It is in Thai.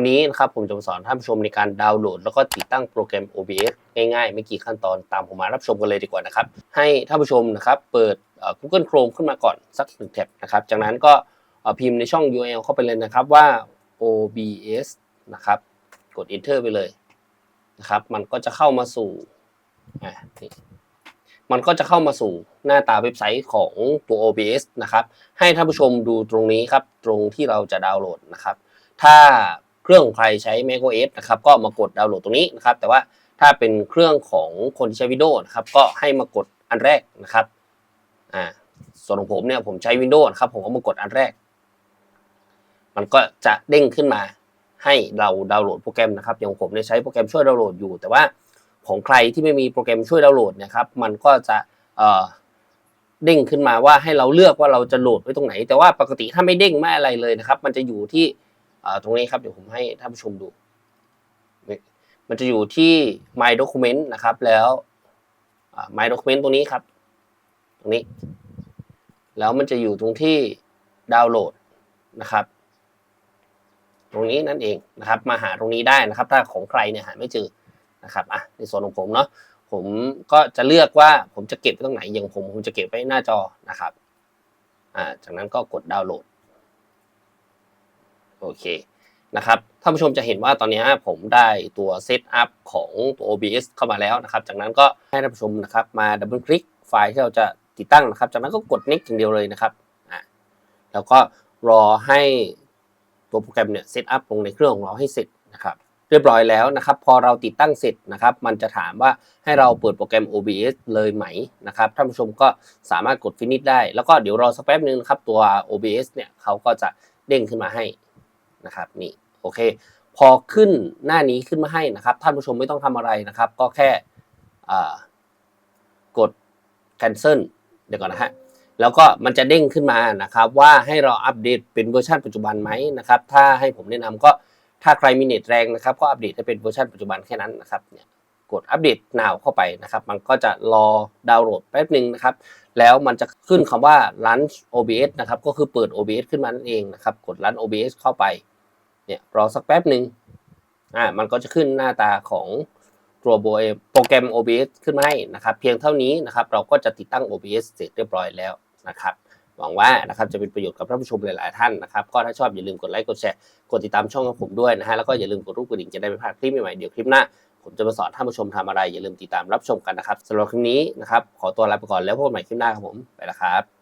วันนี้นะครับผมจะมาสอนท่านผู้ชมในการดาวน์โหลด แล้วก็ติดตั้งโปรแกรม OBS ง่ายๆ ไม่กี่ขั้นตอนตามผมมารับชมกันเลยดีกว่านะครับ ให้ท่านผู้ชมนะครับเปิด Google Chrome ขึ้นมาก่อนสักหนึ่งแท็บนะครับ จากนั้นก็พิมพ์ในช่อง URL เข้าไปเลยนะครับว่า OBS นะครับกด Enter ไปเลยนะครับ มันก็จะเข้ามาสู่อะนี่มันก็จะเข้ามาสู่หน้าตาเว็บไซต์ของตัว OBS นะครับ ให้ท่านผู้ชมดูตรงนี้ครับ ตรงที่เราจะดาวน์โหลดนะครับ ถ้า เครื่องใครใช้ macOS นะครับก็มากดดาวน์โหลดตรงนี้นะครับ แต่ว่าถ้าเป็นเครื่องของคนที่ใช้ Windows นะครับก็ให้มากดอันแรกนะครับอ่าส่วนของผมเนี่ยผมใช้ Windows นะครับผมก็มากดอันแรก มันก็จะเด้งขึ้นมาให้เราดาวน์โหลดโปรแกรมนะครับอย่างผมเนี่ยใช้โปรแกรมช่วยดาวน์โหลดอยู่ แต่ว่าของใครที่ไม่มีโปรแกรมช่วยดาวน์โหลดนะครับ มันก็จะเอ่อเด้งขึ้นมาว่าให้เราเลือกว่าเราจะโหลดไว้ตรงไหน แต่ว่าปกติถ้าไม่เด้งไม่อะไรเลยนะครับ มันจะอยู่ที่ ตรงนี้ครับเดี๋ยวผมให้ท่านผู้ชมดู มันจะอยู่ที่ my document นะครับ แล้ว my document ตรงนี้ครับ ตรงนี้ แล้วมันจะอยู่ตรงที่ดาวน์โหลดนะครับ ตรงนี้นั่นเองนะครับ มาหาตรงนี้ได้นะครับ ถ้าของใครเนี่ยหาไม่เจอนะครับอะในส่วนของผมเนาะผมก็จะเลือกว่าผมจะเก็บไว้ตรงไหนอย่างผมผมจะเก็บไว้หน้าจอนะครับอ่าจากนั้นก็กดดาวน์โหลด โอเคนะครับท่านผู้ชมจะเห็นว่าตอนนี้ผมได้ตัวเซตอัพของตัว OBS เข้ามาแล้วนะครับ จากนั้นก็ให้ท่านผู้ชมนะครับมาดับเบิลคลิกไฟล์ที่เราจะติดตั้งนะครับ จากนั้นก็กด next อย่างเดียวเลยนะครับอะแล้วก็รอให้ตัวโปรแกรมเนี่ยเซตอัพลงในเครื่องของเราให้เสร็จนะครับ เรียบร้อยแล้วนะครับ พอเราติดตั้งเสร็จนะครับ มันจะถามว่าให้เราเปิดโปรแกรม OBS เลยไหมนะครับท่านผู้ชมก็สามารถกด finish ได้ แล้วก็เดี๋ยวรอสักแป๊บนึงนะครับตัว OBS เนี่ยเขาก็จะเด้งขึ้นมาให้ นะครับนี่โอเค พอขึ้นหน้านี้ขึ้นมาให้นะครับ ท่านผู้ชมไม่ต้องทำอะไรนะครับ ก็แค่กด cancel เดี๋ยวก่อนนะฮะแล้วก็มันจะเด้งขึ้นมานะครับ ว่าให้เราอัปเดตเป็นเวอร์ชันปัจจุบันไหมนะครับ ถ้าให้ผมแนะนำก็ถ้าใครมีเน็ตแรงนะครับ ก็อัปเดตให้เป็นเวอร์ชันปัจจุบันแค่นั้นนะครับเนี่ยกดอัปเดต now เข้าไปนะครับ มันก็จะรอดาวน์โหลดแป๊บหนึ่งนะครับ แล้วมันจะขึ้นคำว่า launch OBS นะครับ ก็คือเปิด OBS ขึ้นมานั่นเองนะครับ กด launch OBS เข้าไป เนี่ยรอสักแป๊บหนึ่งอ่ามันก็จะขึ้นหน้าตาของตัวโปรแกรม OBS ขึ้นมาให้นะครับ เพียงเท่านี้นะครับ เราก็จะติดตั้ง OBS เสร็จเรียบร้อยแล้วนะครับหวังว่านะครับจะเป็นประโยชน์กับท่านผู้ชมหลาย ๆ ท่านนะครับ ก็ถ้าชอบอย่าลืมกดไลค์กดแชร์กดติดตามช่องของผมด้วยนะฮะแล้วก็อย่าลืมกดรูปกระดิ่งจะได้ไม่พลาดคลิปใหม่ ๆ เดี๋ยวคลิปหน้า ผมจะมาสอนท่านผู้ชมทำอะไร อย่าลืมติดตามรับชมกันนะครับสำหรับคลิปนี้นะครับขอตัวลาไปก่อนแล้วพบกันใหม่คลิปหน้าครับผมไปแล้วครับ